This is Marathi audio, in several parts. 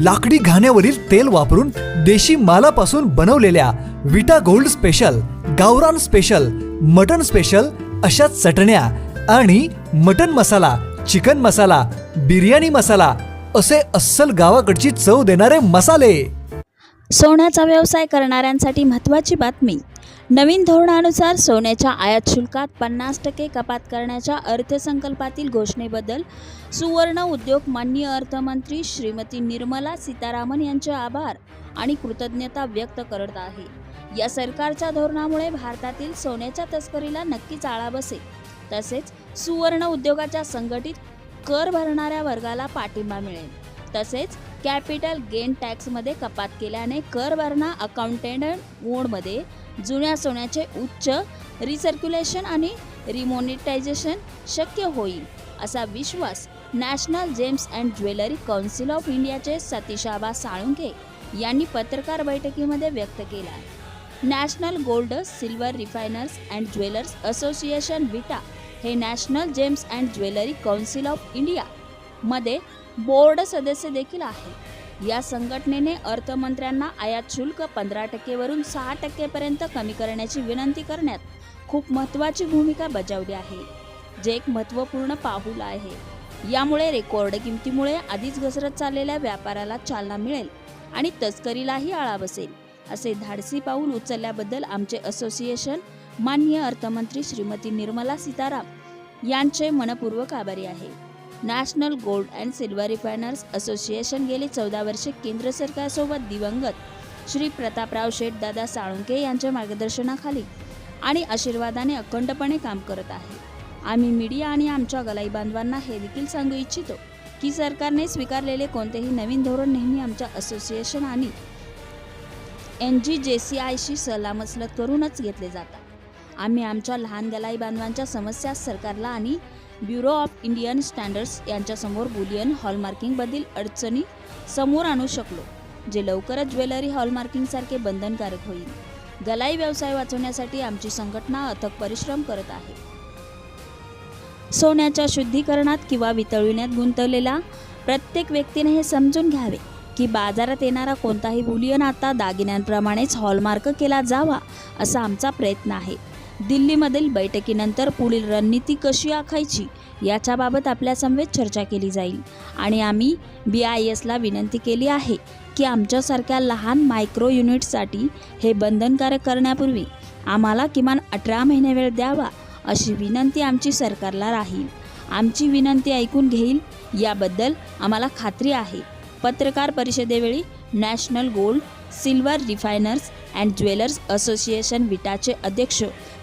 लाकडी घाण्यावरील तेल वापरून देशी मालापासून बनवलेल्या विटा गोल्ड स्पेशल गावरान स्पेशल मटन स्पेशल अशा चटण्या आणि मटन मसाला चिकन मसाला बिर्याणी मसाला असे अस्सल गावाकडची चव देणारे मसाले. सोन्याचा व्यवसाय करणाऱ्यांसाठी महत्त्वाची बातमी. नवीन धोरणानुसार सोन्याच्या आयात शुल्कात पन्नास टक्के कपात करण्याच्या अर्थसंकल्पातील घोषणेबद्दल सुवर्ण उद्योग माननीय अर्थमंत्री श्रीमती निर्मला सीतारामन यांचे आभार आणि कृतज्ञता व्यक्त करत आहे. या सरकारच्या धोरणामुळे भारतातील सोन्याच्या तस्करीला नक्कीच आळा बसेल. तसेच सुवर्ण उद्योगाच्या संघटित कर भरणाऱ्या वर्गाला पाठिंबा मिळेल. तसेच कॅपिटल गेन टॅक्समध्ये कपात केल्याने कर भरणा अकाउंटेंट मोडमध्ये जुन्या सोन्याचे उच्च रिसर्क्युलेशन आणि रिमॉनिटायझेशन शक्य होईल असा विश्वास national gems and jewellery council of इंडियाचे सतीशाबा साळुंखे यांनी पत्रकार बैठकीमध्ये व्यक्त केला. National gold silver refiners and jewellers association Vita हे national gems and jewellery council of India मध्ये बोर्ड सदस्य देखील आहे या संघटनेने अर्थमंत्र्यांना आयात शुल्क पंधरा टक्केवरून सहा टक्केपर्यंत कमी करण्याची विनंती करण्यात खूप महत्त्वाची भूमिका बजावली आहे जे एक महत्त्वपूर्ण पाहुल आहे. यामुळे रेकॉर्ड किमतीमुळे आधीच घसरत चाललेल्या व्यापाराला चालना मिळेल आणि तस्करीलाही आळा बसेल असे धाडसी पाऊल उचलल्याबद्दल आमचे असोसिएशन माननीय अर्थमंत्री श्रीमती निर्मला सीताराम यांचे मनपूर्वक आभारी आहे. National gold and silver refiners association गेली चौदा वर्षे केंद्र सरकारसोबत दिवंगत. श्री प्रतापराव शेठ दादा साळुंके यांच्या मार्गदर्शनाखाली आणि आशीर्वादाने अखंडपणे काम करत आहे. आम्ही मीडिया आणि आमच्या गलाई बांधवांना हे देखील सांगू इच्छितो की सरकारने स्वीकारलेले कोणतेही नवीन धोरण नेहमी आमच्या असोसिएशन आणि एन जी जे सी आयशी सलामसलत करूनच घेतले जातात. आम्ही आमच्या लहान गलाई बांधवांच्या समस्या सरकारला आणि ब्युरो ऑफ इंडियन स्टँडर्ड्स यांच्यासमोर बुलियन हॉलमार्किंगबद्दल अडचणी समोर आणू शकलो जे लवकरच ज्वेलरी हॉलमार्किंगसारखे बंधनकारक होईल. गलाई व्यवसाय वाचवण्यासाठी आमची संघटना अथक परिश्रम करत आहे. सोन्याच्या शुद्धीकरणात किंवा वितळविण्यात गुंतवलेला प्रत्येक व्यक्तीने हे समजून घ्यावे की बाजारात येणारा कोणताही बुलियन आता दागिन्यांप्रमाणेच हॉलमार्क केला जावा असा आमचा प्रयत्न आहे. दिल्लीमधील बैठकीनंतर पुढील रणनीती कशी आखायची याच्याबाबत आपल्या समवेत चर्चा केली जाईल. आणि आम्ही बी आय एसला विनंती केली आहे की आमच्यासारख्या लहान मायक्रो युनिटसाठी हे बंधनकारक करण्यापूर्वी आम्हाला किमान अठरा महिने वेळ द्यावा अशी विनंती आमची सरकारला राहील. आमची विनंती ऐकून घेईल याबद्दल आम्हाला खात्री आहे. पत्रकार परिषदेवेळी national gold silver refiners and jewellers association विटाचे अध्यक्ष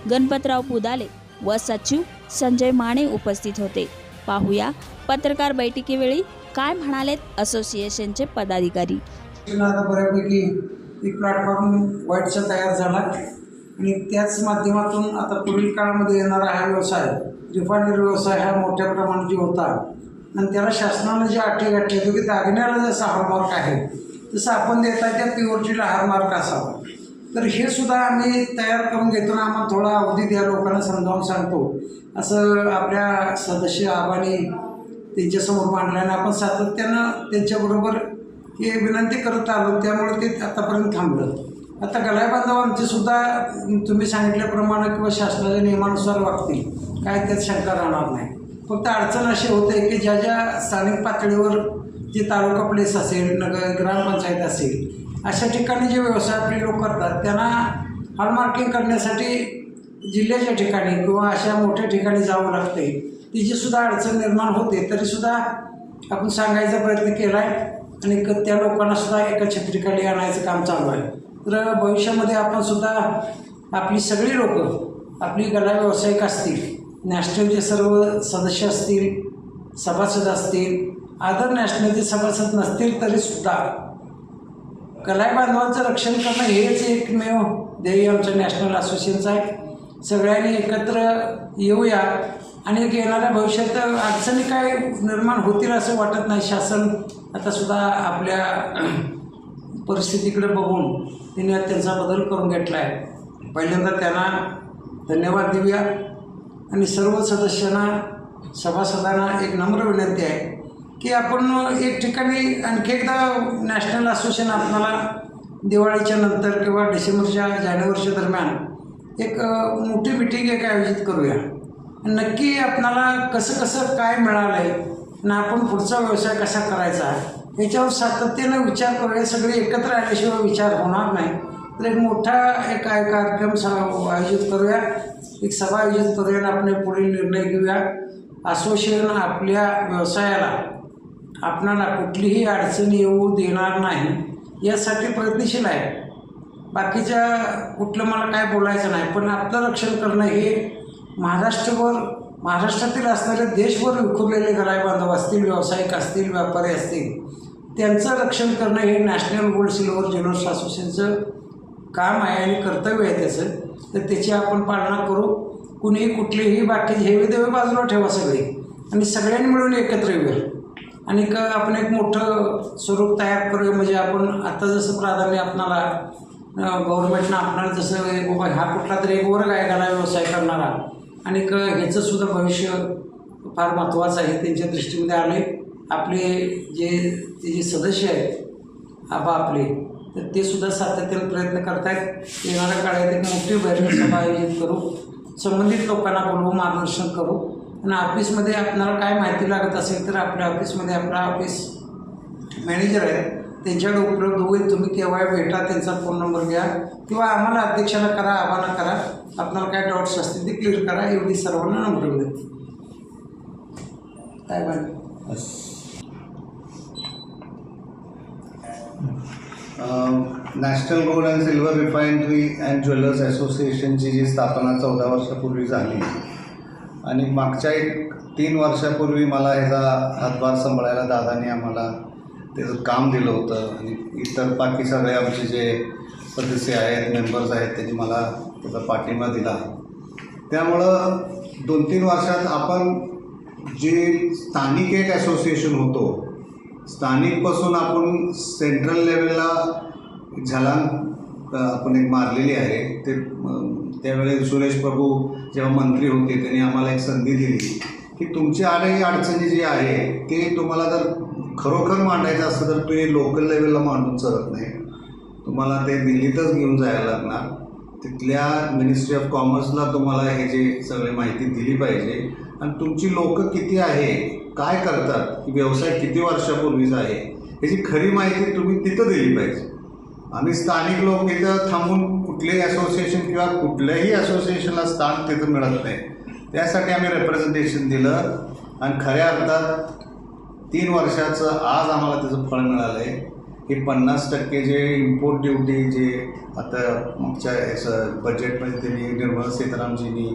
गणपतराव पुदाले व सचिव संजय माने उपस्थित होते. पाहूया पत्रकार बैठकीवेळी काय म्हणालेत असोसिएशनचे पदाधिकारी. आता बऱ्यापैकी एक प्लॅटफॉर्म व्हाईटचा तयार झाला. आणि त्याच माध्यमातून आता पुढील काळामध्ये येणारा हा व्यवसाय रिफायनरी व्यवसाय हा मोठ्या प्रमाणात जो होता आणि त्याला शासनानं जे अटी गाठली होती की दागिन्याला जसा हारमार्क आहे तसं आपण देता त्या प्युअर्टीला हारमार्क असावा. तर हे सुद्धा आम्ही तयार करून घेतो ना आम्हाला थोडा अवधी द्या लोकांना समजावून सांगतो. असं आपल्या सदस्य आबाने त्यांच्यासमोर मांडल्याने आपण सातत्यानं त्यांच्याबरोबर हे विनंती करत आलो त्यामुळे ते आतापर्यंत थांबलं. आता गलाय बांधव आमचे सुद्धा तुम्ही सांगितल्याप्रमाणे किंवा शासनाच्या नियमानुसार वागतील काय त्यात शंका राहणार नाही. फक्त अडचण अशी होते की ज्या ज्या स्थानिक पातळीवर जे तालुका प्लेस असेल नगर ग्रामपंचायत असेल अशा ठिकाणी जे व्यवसाय आपले लोक करतात त्यांना हॉलमार्किंग करण्यासाठी जिल्ह्याच्या ठिकाणी किंवा अशा मोठ्या ठिकाणी जावं लागते तिची सुद्धा अडचण निर्माण होते तरीसुद्धा आपण सांगायचा प्रयत्न केला आहे आणि क- त्या लोकांना सुद्धा एका छत्रीखाली आणायचं काम चालू आहे. तर भविष्यामध्ये आपण सुद्धा आपली सगळी लोकं आपली गला व्यावसायिक असतील नॅशनलचे सर्व सदस्य असतील सभासद असतील अदर नॅशनलचे सभासद नसतील तरीसुद्धा कलाई बांधवांचं रक्षण करणं हेच एकमेव ध्येय आमचं नॅशनल असोसिएशनचं आहे. सगळ्यांनी एकत्र येऊया. आणि येणाऱ्या भविष्यात अडचणी काय निर्माण होतील असं वाटत नाही. शासन आता सुद्धा आपल्या परिस्थितीकडे बघून त्यांनी त्यांचा बदल करून घेतला आहे पहिल्यांदा त्यांना धन्यवाद देऊया. आणि सर्व सदस्यांना सभासदांना एक नम्र विनंती आहे. की आपण एक ठिकाणी आणखी एकदा नॅशनल असोसिएशन आपणाला दिवाळीच्या नंतर किंवा डिसेंबरच्या जानेवारीच्या दरम्यान एक मोठी मिटिंग एक आयोजित करूया. नक्की आपणाला कसं कसं काय मिळालं आहे आणि आपण पुढचा व्यवसाय कसा करायचा याच्यावर सातत्यानं विचार करूया. सगळे एकत्र आल्याशिवाय विचार होणार नाही. तर एक मोठा एक काय कार्यक्रम स आयोजित करूया. एक सभा आयोजित करूया आणि आपण पुढील निर्णय घेऊया. असोसिएशन आपल्या व्यवसायाला आपणाला कुठलीही अडचण येऊ देणार नाही यासाठी प्रयत्नशील आहे. बाकीच्या कुठलं मला काय बोलायचं नाही पण आपलं रक्षण करणं हे महाराष्ट्रभर महाराष्ट्रातील असणारे देशभर विखुरलेले घराई बांधव असतील व्यावसायिक असतील व्यापारी असतील त्यांचं रक्षण करणं हे नॅशनल गोल्ड सिल्वर ज्वेलर्स असोसिएशनचं काम आहे आणि कर्तव्य आहे त्याचं. तर त्याची आपण पालना करू. कुणीही कुठलेही बाकी हेवे देवे बाजूला ठेवा सगळे. आणि सगळ्यांनी मिळून एकत्र येऊया. आणि आपण एक मोठं स्वरूप तयार करूया. म्हणजे आपण आता जसं प्राधान्य आपणाला गव्हर्नमेंटनं आपणाला जसं बाबा हा कुठला तरी एक वर्ग आहे घाला व्यवसाय करणारा. आणि क ह्याचं सुद्धा भविष्य फार महत्त्वाचं आहे त्यांच्या दृष्टीमध्ये आले आपले जे ते जे सदस्य आहेत आबा आपले तर ते सुद्धा सातत्याने प्रयत्न करतायत. येणाऱ्या काळात एक मोठी बैठक सभा आयोजित करू. संबंधित लोकांना बोलवू मार्गदर्शन करू. आणि ऑफिसमध्ये आपल्याला काय माहिती लागत असेल तर आपल्या ऑफिसमध्ये आपला ऑफिस मॅनेजर आहे त्यांच्याकडे उपलब्ध होईल. तुम्ही केव्हा भेटा त्यांचा फोन नंबर घ्या. किंवा आम्हाला अध्यक्षाला करा आव्हानं करा. आपल्याला काय डाऊट्स असतील ते क्लिअर करा. एवढी सर्वांना नंबर विनंती. काय national gold and silver refinery and jewellers असोसिएशनची जी स्थापना चौदा वर्षापूर्वी झाली आणि मागच्या एक तीन वर्षापूर्वी मला ह्याचा हातभार सांभाळायला दादाने आम्हाला त्याचं काम दिलं होतं. आणि इतर बाकी सगळे आमचे जे सदस्य आहेत मेंबर्स आहेत त्यांनी मला त्याचा पाठिंबा दिला. त्यामुळं दोन तीन वर्षात आपण जे स्थानिक एक असोसिएशन होतो स्थानिकपासून आपण सेंट्रल लेवलला झलान आपण एक मारलेली आहे. ते त्यावेळेस सुरेश प्रभू जेव्हा मंत्री होते त्यांनी आम्हाला एक संधी दिली. की तुमची आलेली अडचणी जी आहे ते तुम्हाला जर खरोखर मांडायचं असतं तर तुम्ही लोकल लेवलला मांडून चालत नाही. तुम्हाला ते दिल्लीतच घेऊन जायला लागणार. तिथल्या मिनिस्ट्री ऑफ कॉमर्सला तुम्हाला हे जे सगळे माहिती दिली पाहिजे. आणि तुमची लोक किती आहे काय करतात की व्यवसाय किती वर्षापूर्वीचा आहे याची खरी माहिती तुम्ही तिथं दिली पाहिजे. आम्ही स्थानिक लोक इथं थांबून कुठलेही असोसिएशन किंवा कुठल्याही असोसिएशनला स्थान तिथं मिळत नाही. त्यासाठी आम्ही रेप्रेझेंटेशन दिलं आणि खऱ्या अर्थात तीन वर्षाचं आज आम्हाला त्याचं फळ मिळालं आहे की पन्नास टक्के जे इम्पोर्ट ड्युटी जे आता मागच्या याचं बजेटमध्ये त्यांनी निर्मला सीतारामजींनी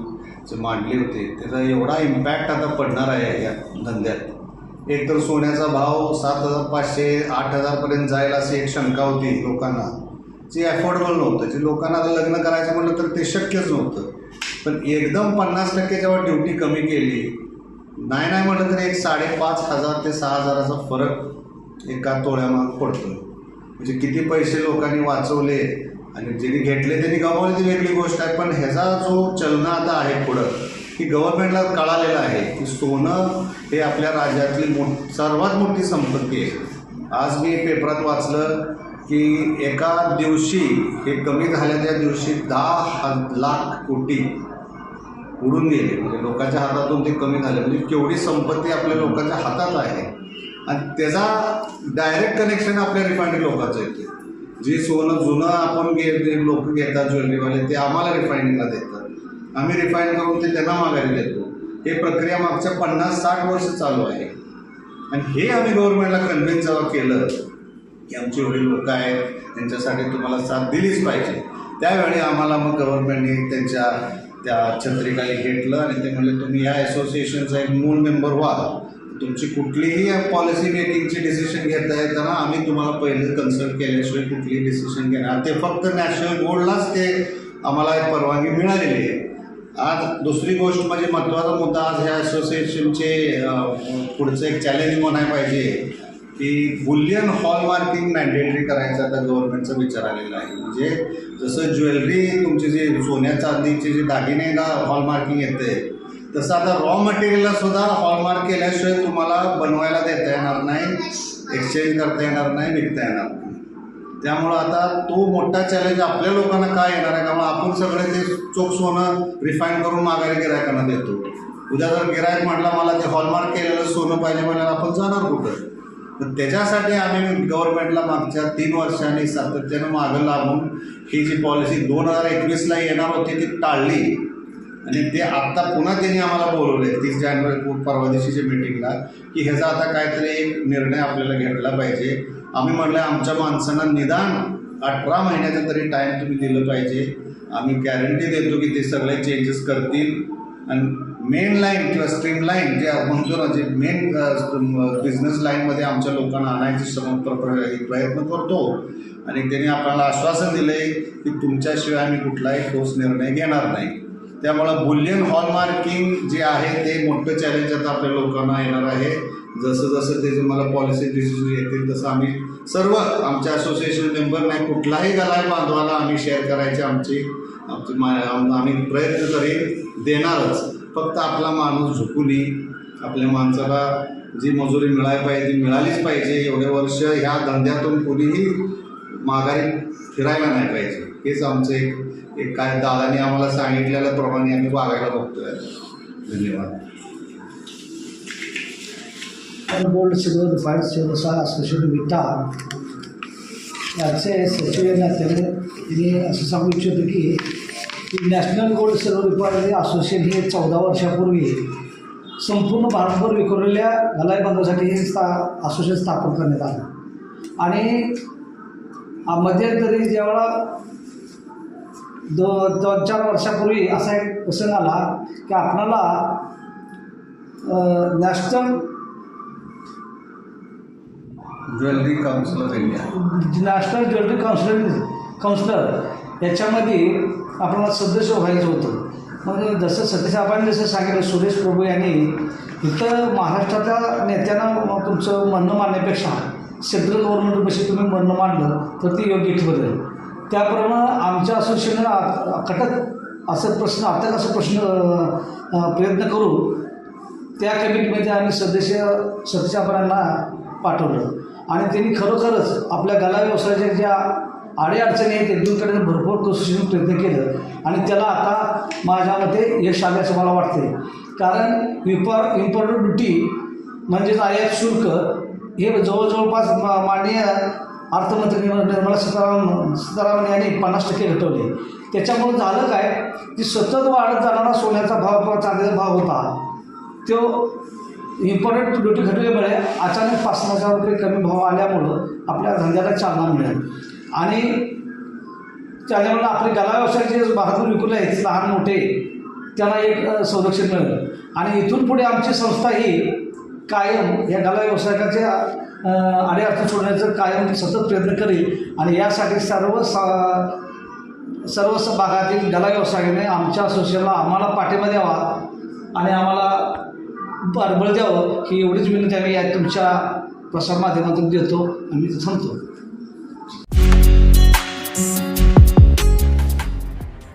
जे मांडले होते त्याचा एवढा इम्पॅक्ट आता पडणार आहे या धंद्यात. एक तर सोन्याचा भाव सात हजार पाचशे आठ हजारपर्यंत जाईल अशी एक शंका होती लोकांना. जी अफोर्डेबल नव्हतं. जे लोकांना आता लग्न करायचं म्हटलं तर ते शक्यच नव्हतं. पण एकदम पन्नास टक्के जेव्हा ड्युटी कमी केली नाही नाही म्हटलं तर एक साडेपाच हजार ते सहा हजाराचा फरक एका तोळ्यामाग पडतो. म्हणजे किती पैसे लोकांनी वाचवले आणि ज्यांनी घेतले त्यांनी गमावले ती वेगळी गोष्ट आहे. पण ह्याचा जो चलना आता आहे पुढं की गव्हर्नमेंटला कळालेलं आहे की सोनं हे आपल्या राज्यातली मो सर्वात मोठी संपत्ती आहे. आज मी पेपरात वाचलं की एका दिवशी हे कमी झाल्याच्या दिवशी दहा लाख कोटी उडून गेले. म्हणजे लोकांच्या हातातून ते कमी झाले. म्हणजे केवढी संपत्ती आपल्या लोकांच्या हातात आहे. आणि त्याचा डायरेक्ट कनेक्शन आपल्या रिफायनरी लोकांचं येते जे सोनं जुनं आपण घे लोक घेतात ज्वेलरीवाले ते आम्हाला रिफायनरीला देतात. आम्ही रिफाईन करून ते त्यांना माघारी देतो हे प्रक्रिया मागच्या पन्नास साठ वर्ष चालू आहे. आणि हे आम्ही गव्हर्नमेंटला कन्व्हिन्स जेव्हा केलं की आमचे एवढी लोक आहेत त्यांच्यासाठी तुम्हाला साथ दिलीच पाहिजे. त्यावेळी आम्हाला मग गव्हर्नमेंटने त्यांच्या त्या छत्रीखाली घेतलं आणि ते म्हणले तुम्ही या असोसिएशनचा एक मूळ मेंबर व्हा. तुमची कुठलीही पॉलिसी मेकिंगची डिसिशन घेता येताना आम्ही तुम्हाला पहिले कन्सल्ट केल्याशिवाय कुठलीही डिसिशन घेणार. ते फक्त नॅशनल बोर्डलाच ते आम्हाला परवानगी मिळालेली आहे. आज दुसरी गोष्ट म्हणजे महत्त्वाचा मुद्दा आज ह्या असोसिएशनचे पुढचं एक चॅलेंज म्हणाय पाहिजे. की बुलियन हॉलमार्किंग मॅन्डेटरी करायचा आता गव्हर्नमेंटचा विचार आलेला आहे. म्हणजे जसं ज्वेलरी तुमचे जे सोन्या चांदीचे जे दागिने का हॉलमार्किंग येते तसं आता रॉ मटेरियलला सुद्धा हॉलमार्क केल्याशिवाय तुम्हाला बनवायला देता येणार नाही एक्सचेंज करता येणार नाही विकता येणार नाही. त्यामुळं आता तो मोठा चॅलेंज आपल्या लोकांना काय येणार आहे? त्यामुळे आपण सगळे ते चोख सोनं रिफाईन करून माघारी गिरायकांना देतो. उद्या जर गिरायक म्हटला मला ते हॉलमार्क केलेलं सोनं पाहिजे म्हणाला आपण जाणार कुठं? तर त्याच्यासाठी आम्ही गव्हर्नमेंटला मागच्या तीन वर्षांनी सातत्यानं मागं लागून ही जी पॉलिसी दोन हजार एकवीसला येणार होती ती टाळली. आणि ते आत्ता पुन्हा त्यांनी आम्हाला बोलवले तीस जानेवारी परवा दिवशीच्या मिटिंगला की ह्याचा आता काहीतरी एक निर्णय आपल्याला घेतला पाहिजे. आम्ही म्हटलं आमच्या माणसांना निदान अठरा महिन्याचा तरी टाईम तुम्ही दिलं पाहिजे. आम्ही गॅरंटी देतो की ते सगळे चेंजेस करतील. आणि मेन लाईन किंवा स्ट्रीम लाईन जे आपण म्हणतो ना जे मेन बिझनेस लाईनमध्ये आमच्या लोकांना आणायचे सम प्र- प्रयत्न करतो. आणि त्यांनी आपल्याला आश्वासन दिलं आहे की तुमच्याशिवाय आम्ही कुठलाही ठोस निर्णय घेणार नाही. त्यामुळं बुलियन हॉलमार्किंग जे आहे ते मोठं चॅलेंज आता आपल्या लोकांना येणार आहे. जसं जसं ते तुम्हाला पॉलिसी डिसिजन येतील तसं आम्ही सर्व आमच्या असोसिएशन मेंबर नाही कुठलाही गलाय बांधवाला आम्ही शेअर करायचे आमची आमची मा आम्ही प्रयत्न तरी देणारच. फक्त आपला माणूस झुकू नये. आपल्या माणसाला जी मजुरी मिळायला पाहिजे ती मिळालीच पाहिजे. एवढे वर्ष ह्या धंद्यातून कुणीही माघारी फिरायला नाही पाहिजे. हेच आमचं एक एक काय दादाने आम्हाला सांगितलेल्याप्रमाणे आम्ही वागायला बघतोय. धन्यवाद. गोल्ड सिल्वर रिफाईंड सिल्वरचा सचिन विटा. याचे सचिव या नात्याने मी असं सांगू इच्छितो की national gold silver refinery association हे चौदा वर्षापूर्वी संपूर्ण भारतभर विखुरलेल्या भलाई बंधासाठी हे स्था असोसिएशन स्थापन करण्यात आलं. आणि मध्यंतरी ज्यावेळा दो दोन चार वर्षापूर्वी असा एक प्रसंग आला की आपणाला national jewellery council of India. National jewellery councillor councillor याच्यामध्ये आपल्याला सदस्य व्हायचं होतं. मग जसं सतीश आपण जसं सांगितलं सुरेश प्रभू यांनी इथं महाराष्ट्राच्या नेत्यांना तुमचं म्हणणं मांडण्यापेक्षा सेंट्रल गव्हर्नमेंटपाशी तुम्ही म्हणणं मांडलं तर ती योग्य ठरेल त्याप्रमाणे आमच्या असोसिएशनला कटक असं प्रश्न अटक असं प्रश्न प्रयत्न करू त्या कमिटीमध्ये आम्ही सदस्य सदस्यापणांना पाठवलं. आणि त्यांनी खरोखरच आपल्या गला व्यवसायाच्या ज्या अडीअडचणी आहेत ते दूर करण्याचा भरपूर कोशिशीने प्रयत्न केलं. आणि त्याला आता माझ्या मते यश आले असं मला वाटते कारण इम्पॉर इम्पॉर्टंट ड्युटी म्हणजेच आयात शुल्क हे जवळजवळपास मा माननीय अर्थमंत्री निर्मला सीतारामन सीतारामन यांनी पन्नास टक्के घटवले. त्याच्यामुळं झालं काय? की सतत वाढत जाणारा सोन्याचा भाव किंवा चांदीचा भाव होता तो इम्पॉर्टंट ड्युटी घटल्यामुळे अचानक पाच हजार रुपये कमी भाव आल्यामुळं आपल्या धंद्याला चालना मिळेल. आणि त्याच्यामुळे आपले गला व्यवसाय जे भारतातून विकले आहेत लहान मोठे त्यांना एक संरक्षण मिळेल. आणि इथून पुढे आमची संस्था ही कायम या गला व्यवसायाच्या अर्थ सोडण्याचं कायम सतत प्रयत्न करेल आणि यासाठी सर्व सा सर्व भागातील गला व्यवसायाने आमच्या असोसिएशनला आम्हाला पाठिंबा द्यावा आणि आम्हाला बळबळ द्यावं ही एवढीच विनंती आम्ही या तुमच्या प्रसारमाध्यमातून देतो आणि मी थांबतो.